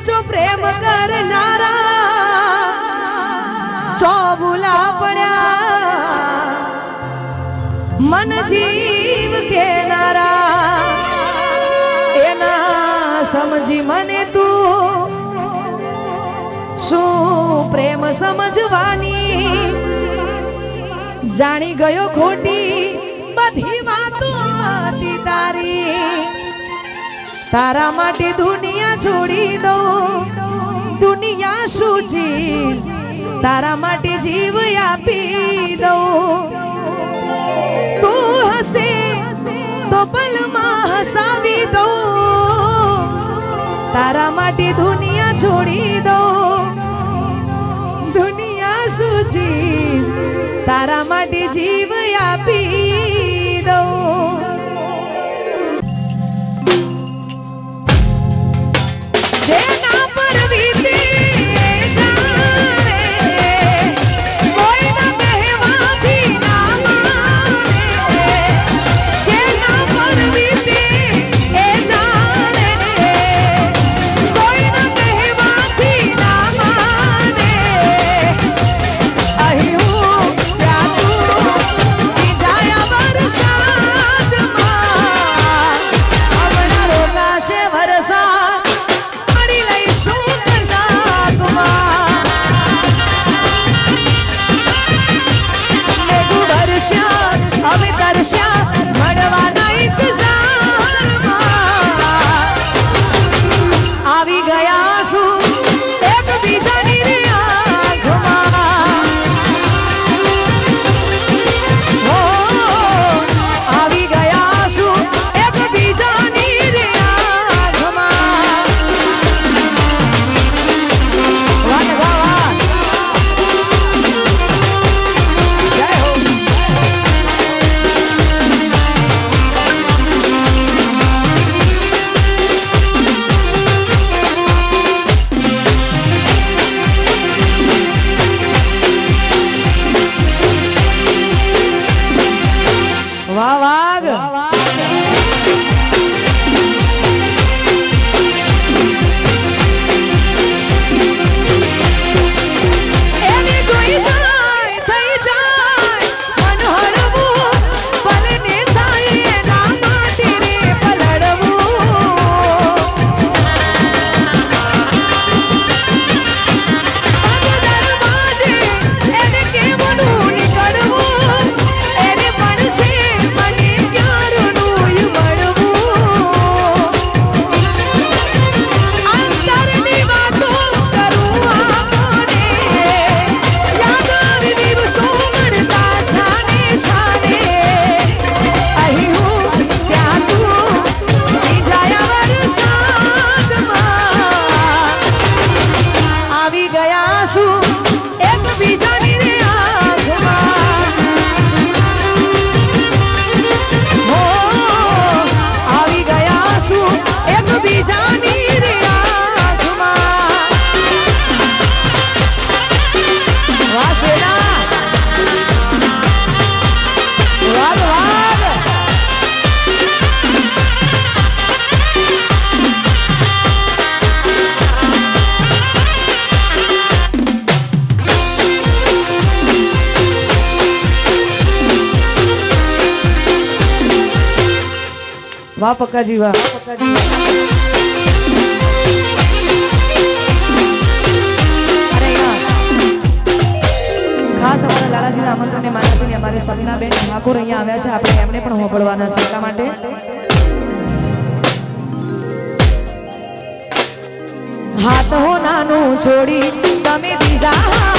સાચો પ્રેમ કરનારા. ચો ભૂલા પડ્યા. મન જીવ કેનારા. એના સમજી મને તું શું પ્રેમ સમજવાની? જાણી ગયો ખોટી તારા માટે દુનિયા છોડી દઉં. દુનિયા શું છે તારા માટે જીવ આપી દઉં. તું હસે તો પલમાં હસાવી દઉં. તારા માટે દુનિયા છોડી દઉં. દુનિયા શું તારા માટે જીવ આપી વાહ પક્કાજી, વાહ. ખાસ અમારા લાલાજીના આમંત્રણને માનાજીને અમારે સપનાબેન ઠાકોર અહીંયા આવ્યા છે. આપણે એમને પણ હોંભળવાના છે. એટલા માટે. હાથ હો નાનું છોડી તમે બીજા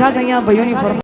ખાસ અહીંયા ભાઈઓની